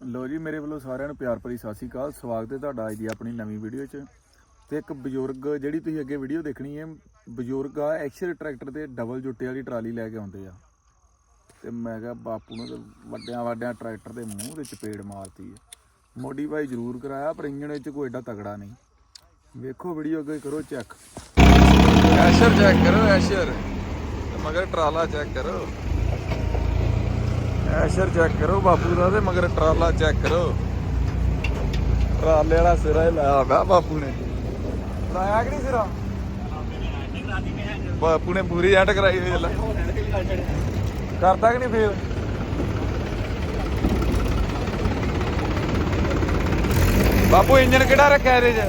ਲੋ ਜੀ, ਮੇਰੇ ਵੱਲੋਂ ਸਾਰਿਆਂ ਨੂੰ ਪਿਆਰ ਭਰੀ ਸਤਿ ਸ਼੍ਰੀ ਅਕਾਲ। ਸਵਾਗਤ ਹੈ ਤੁਹਾਡਾ ਅੱਜ ਦੀ ਆਪਣੀ ਨਵੀਂ ਵੀਡੀਓ 'ਚ। ਤੇ ਇੱਕ ਬਜ਼ੁਰਗ, ਜਿਹੜੀ ਤੁਸੀਂ ਅੱਗੇ ਵੀਡੀਓ ਦੇਖਣੀ ਹੈ, ਬਜ਼ੁਰਗ ਆ ਐਕਸਰ ਟਰੈਕਟਰ ਤੇ ਡਬਲ ਜੁੱਟੇ ਵਾਲੀ ਟਰਾਲੀ ਲੈ ਕੇ ਆਉਂਦੇ ਆ। ਤੇ ਮੈਂ ਕਿਹਾ, ਬਾਪੂ ਨੂੰ ਵੱਡਿਆਂ ਵੱਡਿਆਂ ਟਰੈਕਟਰ ਦੇ ਮੂੰਹ ਦੇ ਚਪੇੜ ਮਾਰਤੀ ਹੈ। ਮੋਡੀਫਾਈ ਜ਼ਰੂਰ ਕਰਾਇਆ, ਪਰ ਇੰਜਣ ਵਿੱਚ ਕੋਈ ਏਡਾ ਤਗੜਾ ਨਹੀਂ। ਵੇਖੋ ਵੀਡੀਓ ਅੱਗੇ ਕਰੋ ਚੈੱਕ। ਐਸ਼ਰ ਚੈੱਕ ਕਰੋ ਐਸ਼ਰ ਮਗਰ ਟਰਾਲਾ ਚੈੱਕ ਕਰੋ। ਐਸ਼ਰ ਚੈੱਕ ਕਰੋ ਬਾਪੂ ਦਾ ਤੇ ਮਗਰ ਟਰਾਲਾ ਚੈੱਕ ਕਰੋ। ਟਰਾਲੇ ਵਾਲਾ ਸਿਰਾ ਹੀ ਲਾਇਆ ਹੋਗਾ ਬਾਪੂ ਨੇ। ਲਾਇਆ ਕਿ ਨਹੀਂ ਸਿਰਾ? ਬਾਪੂ ਨੇ ਪੂਰੀ ਐਂਟ ਕਰਾਈ ਹੋਈ ਲੈ। ਕਰਦਾ ਕਿ ਨਹੀਂ ਫੇਰ? ਬਾਪੂ ਇੰਜਨ ਕਿਹੜਾ ਰੱਖਿਆ ਇਹਦੇ 'ਚ?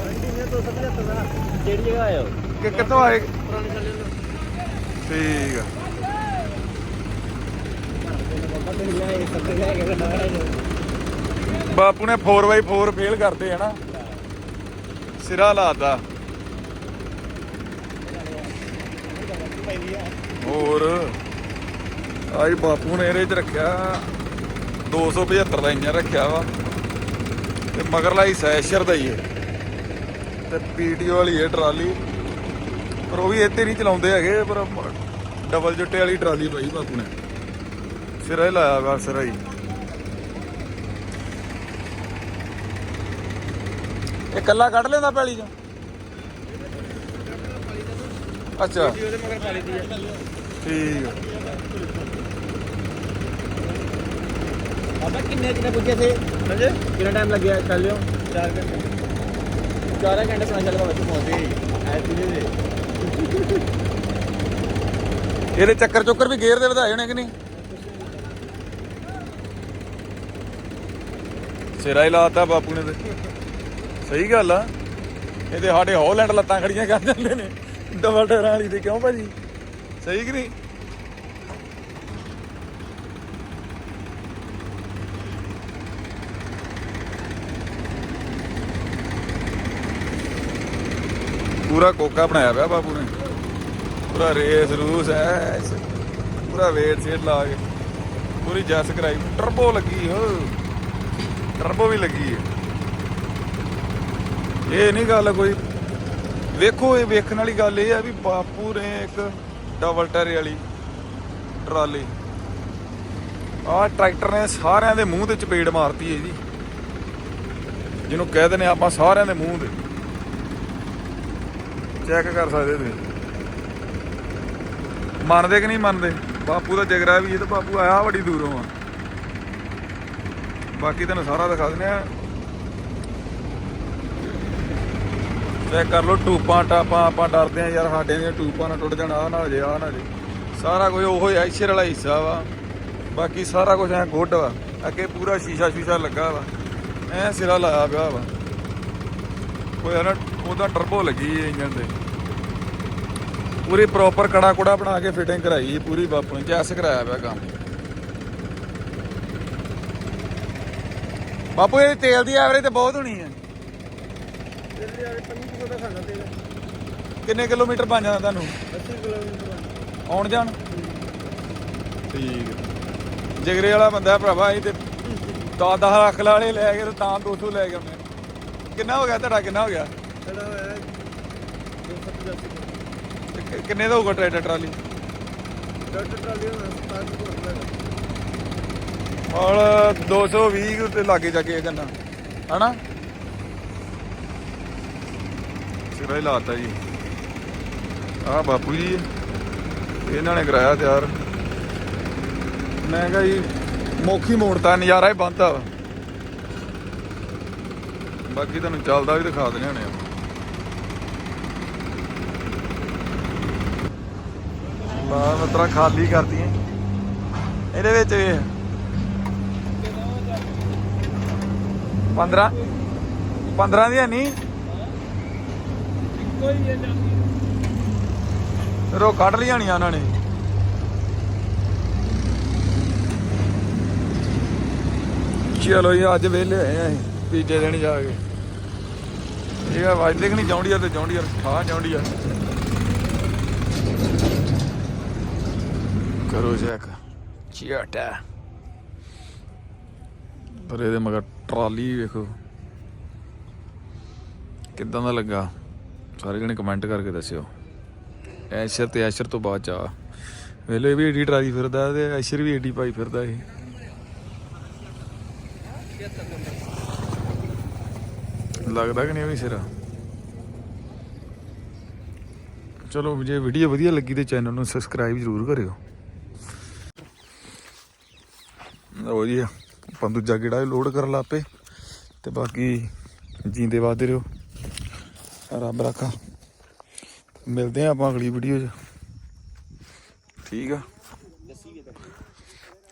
ਕਿਹੜੀ ਜਗ੍ਹਾ ਆਇਓ ਕਿ ਕਿੱਥੋਂ ਆਏ? ਠੀਕ ਆ। ਬਾਪੂ ਨੇ 4x4 ਫੇਲ ਕਰਦੇ ਹਨਾ ਸਿਰਾ ਲਾਤਾ। ਹੋਰ ਆਈ ਬਾਪੂ ਨੇ ਇਹਦੇ ਚ ਰੱਖਿਆ 275 ਦਾ ਇੰਜਨ ਰੱਖਿਆ ਵਾ। ਤੇ ਮਗਰਲਾ ਹੀ ਸੈਸ਼ਰ ਦਾ ਹੀ ਹੈ ਤੇ ਪੀਟੀਓ ਵਾਲੀ ਹੈ ਟਰਾਲੀ। ਪਰ ਉਹ ਵੀ ਇੱਥੇ ਨਹੀਂ ਚਲਾਉਂਦੇ ਹੈਗੇ, ਪਰ ਡਬਲ ਜੁੱਟੇ ਵਾਲੀ ਟਰਾਲੀ ਪਾਈ ਬਾਪੂ ਨੇ। ਸਿਰਾ ਹੀ ਲਾਇਆ ਵਾ ਸਿਰਾ ਹੀ। ਇਹ ਕੱਲਾ ਕੱਢ ਲੈਂਦਾ ਪੈਲੀ ਚ? ਅੱਛਾ। ਉਹਦੇ ਮਗਰ ਪਾਲੀ ਦੀ ਠੀਕ ਆ। ਬਾਬਾ ਕਿੰਨੇ ਕਿੰਨੇ ਪੁੱਜੇ ਥੇ ਹਾਂਜੀ? ਕਿੰਨਾ ਟਾਈਮ ਲੱਗਿਆ ਚੱਲ ਲਿਓ 4 ਘੰਟੇ। 4 ਘੰਟੇ ਪਹੁੰਚ ਚੱਲ ਬਾਬਾ ਪਹੁੰਚੇ ਐ ਪੀਲੇ ਦੇ ਇਹਦੇ ਚੱਕਰ ਚੁੱਕਰ ਵੀ ਗੇਅਰ ਦੇ ਵਧਾਏ ਹੋਣੇ ਕਿ ਨਹੀਂ? ਸਿਰਾ ਹੀ ਲਾਤਾ ਬਾਪੂ ਨੇ ਤੇ। ਸਹੀ ਗੱਲ ਆ। ਇਹਦੇ ਸਾਡੇ ਹੌਲੈਂਡ ਲੱਤਾਂ ਖੜੀਆਂ ਕਰ ਜਾਂਦੇ ਨੇ। ਡਬਲ ਟਾਇਰਾਂ ਵਾਲੀ ਤੇ ਕਿਉਂ ਭਾਜੀ? ਸਹੀ ਕਿ ਨਹੀਂ? ਪੂਰਾ ਕੋਕਾ ਬਣਾਇਆ ਪਿਆ ਬਾਪੂ ਨੇ। ਪੂਰਾ ਰੇਸ ਰੂਸ ਐ। ਪੂਰਾ ਵੇਟ ਸੇਟ ਲਾ ਕੇ। ਪੂਰੀ ਜੈਸ ਕਰਾਈ। ਟਰਬੋ ਲੱਗੀ ਹੋ ਟਰਬੋ ਵੀ ਲੱਗੀ ਹੈ। ਇਹ ਨਹੀਂ ਗੱਲ ਕੋਈ। ਵੇਖੋ, ਇਹ ਵੇਖਣ ਵਾਲੀ ਗੱਲ ਇਹ ਹੈ ਵੀ ਬਾਪੂ ਨੇ ਇੱਕ ਡਬਲ ਟਾਇਰ ਵਾਲੀ ਟਰਾਲੀ। ਆਹ ਟਰੈਕਟਰ ਨੇ ਸਾਰਿਆਂ ਦੇ ਮੂੰਹ ਤੇ ਚਪੇੜ ਮਾਰਤੀ ਹੈ ਜੀ। ਜਿਹਨੂੰ ਕਹਿੰਦੇ ਨੇ ਆਪਾਂ ਸਾਰਿਆਂ ਦੇ ਮੂੰਹ ਤੇ। ਚੈੱਕ ਕਰ ਸਕਦੇ ਤੁਸੀਂ। ਮੰਨਦੇ ਕਿ ਨਹੀਂ ਮੰਨਦੇ? ਬਾਪੂ ਦਾ ਜਿਗਰਾ ਵੀ ਇਹ ਤਾਂ ਬਾਪੂ ਆਇਆ ਬੜੀ ਦੂਰੋਂ ਆ। ਬਾਕੀ ਤੁਹਾਨੂੰ ਸਾਰਾ ਦਿਖਾ ਦਿੰਦੇ ਆ। ਚੈੱਕ ਕਰ ਲਓ, ਟੂਪਾਂ, ਟਾਪਾਂ, ਆਪਾਂ ਡਰਦੇ ਆ ਯਾਰ, ਸਾਡੇ ਦੀਆਂ ਟੂਪਾਂ ਨਾ ਟੁੱਟ ਜਾਣ ਆ ਨਾ ਹੋ ਜੇ ਆ ਨਾ ਹੋ ਜੇ। ਸਾਰਾ ਕੁਝ ਉਹੋ ਹੀ ਐਸ਼ਰ ਵਾਲਾ ਹਿੱਸਾ ਵਾ। ਬਾਕੀ ਸਾਰਾ ਕੁਝ ਐ ਗੁੱਡ ਵਾ। ਅੱਗੇ ਪੂਰਾ ਸ਼ੀਸ਼ਾ ਸ਼ੀਸ਼ਾ ਲੱਗਾ ਵਾ। ਐ ਸਿਰਾ ਲਾਇਆ ਪਿਆ ਵਾ। ਕੋਈ ਨਾ ਉਹਦਾ ਟਰਬੋ ਲੱਗੀ ਹੈ ਇੰਜਨ ਤੇ। ਪੂਰੀ ਪ੍ਰੋਪਰ ਕੜਾ ਕੁੜਾ ਬਣਾ ਕੇ ਫਿਟਿੰਗ ਕਰਾਈ ਪੂਰੀ ਬਾਪੂ ਨੇ, ਜੈਸ ਕਰਾਇਆ ਪਿਆ ਕੰਮ। ਬਾਪੂ ਇਹ ਤੇਲ ਦੀ ਐਵਰੇਜ ਤੇ ਬਹੁਤ ਹੋਣੀ ਹੈ ਦਿੱਲੀ ਆ। ਕੇ 5 ਕਿਲੋ ਦਾ ਖਾਣਾ ਤੇਲ ਕਿੰਨੇ ਕਿਲੋਮੀਟਰ ਬਣ ਜਾਂਦਾ ਤੁਹਾਨੂੰ? 80 ਕਿਲੋਮੀਟਰ ਆਉਣ ਜਾਣ? ਠੀਕ। ਜਿਗਰੇ ਵਾਲਾ ਬੰਦਾ ਭਰਾਵਾ ਇਹ ਤੇ 10 10 ਲੱਖ ਵਾਲੇ ਲੈ ਕੇ ਤੇ ਤਾਂ 200 ਲੈ ਕੇ ਆਉਂਦੇ। ਕਿੰਨਾ ਹੋ ਗਿਆ ਤੁਹਾਡਾ ਕਿੰਨਾ ਹੋ ਗਿਆ? ਚੜਾ ਹੋਇਆ 285 ਤੇ ਕਿ- ਕਿੰਨੇ ਦਾ ਹੋਊਗਾ ਟਰੈਕਟਰ ਟਰਾਲੀ? ਡਾਕਟਰ ਟਰਾਲੀ ਹੋਣਾ 7 ਕਿਲੋ ਔਰ 220 ਤੇ ਲਾਗੇ ਜਾ ਕੇ ਗੰਨਾ ਹਨਾ? ਸਿਰਾ ਹੀ ਲਾਤਾ ਜੀ। ਆ ਬਾਪੂ ਜੀ। ਇਹਨਾਂ ਨੇ ਕਰਾਇਆ ਤਿਆਰ। ਮੈਂ ਕਿਹਾ ਜੀ, ਮੋਖੀ ਮੋੜਤਾ ਨਜ਼ਾਰਾ ਹੀ ਬੰਦਾ ਵਾ। ਬਾਕੀ ਤੁਹਾਨੂੰ ਚੱਲਦਾ ਵੀ ਦਿਖਾ ਦਿੰਦੇ ਹੋਣੇ ਆ। ਲਾ ਮਤਰਾ ਖਾਲੀ ਕਰਤੀਆਂ। ਇਹਦੇ ਵਿੱਚ 15 15 ਦੀਆਂ ਨਹੀਂ? ਜਾਂਦੀ ਰੋ ਕੱਢ ਲਿਆਣੀਆਂ ਉਹਨਾਂ ਨੇ। ਚਲੋ ਜੀ ਅੱਜ ਵੇਲੇ ਹੋਏ ਆ ਤੀਜੇ ਦਿਨ ਜਾ ਕੇ। ਇਹ ਆ ਵੱਜਦੇ ਕਿ ਨਹੀਂ ਜੌਂਡੀਆ ਤੇ ਜੌਂਡੀਆ ਠਾ ਜੌਂਡੀਆ ਕਰੋ ਚੈੱਕ ਚਿਆਟਾ। ਪਰ ਇਹਦੇ ਮਗਰ ਟਰਾਲੀ ਵੇਖੋ। ਕਿੱਦਾਂ ਦਾ ਲੱਗਾ? ਸਾਰੇ ਜਣੇ ਕਮੈਂਟ ਕਰਕੇ ਦੱਸਿਓ। ਐਸ਼ਰ ਤੇ ਐਸ਼ਰ ਤੋਂ ਬਾਅਦ ਚਾ ਵੇਲੇ ਵੀ ਏਡੀ ਟਰਾਲੀ ਫਿਰਦਾ ਤੇ ਐਸ਼ਰ ਵੀ ਏਡੀ ਪਾਈ ਫਿਰਦਾ ਇਹ। ਲੱਗਦਾ ਕਿ ਨਹੀਂ ਵੀ ਸਿਰਾ ਚਲੋ, ਜੇ ਵੀਡੀਓ ਵਧੀਆ ਲੱਗੀ ਤੇ ਚੈਨਲ ਨੂੰ ਸਬਸਕ੍ਰਾਈਬ ਜ਼ਰੂਰ ਕਰਿਓ। ਲਓ ਜੀ। ਆਪਾਂ ਦੂਜਾ ਗੇੜਾ ਲੋਡ ਕਰਨ ਲੱਪੇ ਤੇ ਬਾਕੀ ਜੀਂਦੇ ਵਾਦੇ ਰਹੋ। ਰੱਬ ਰੱਖਾ। ਮਿਲਦੇ ਆ ਆਪਾਂ ਅਗਲੀ ਵੀਡੀਓ 'ਚ। ਠੀਕ ਆ।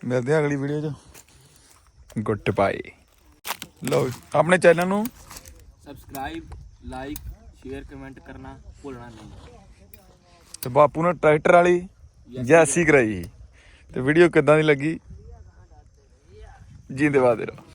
ਮਿਲਦੇ ਆ ਅਗਲੀ ਵੀਡੀਓ 'ਚ। ਗੁੱਡ ਬਾਏ ਲਓ ਆਪਣੇ ਚੈਨਲ ਨੂੰ ਸਬਸਕ੍ਰਾਈਬ ਲਾਈਕ ਸ਼ੇਅਰ ਕਮੈਂਟ ਕਰਨਾ ਭੁੱਲਣਾ ਨਹੀਂ। ਤੇ ਬਾਪੂ ਨੇ ਟਰੈਕਟਰ ਵਾਲੀ ਜੈਸੀ ਕਰਾਈ। ਤੇ ਵੀਡੀਓ ਕਿੱਦਾਂ ਦੀ ਲੱਗੀ? ਜੀਂਦੇ ਵਾਦੇ ਰਹੋ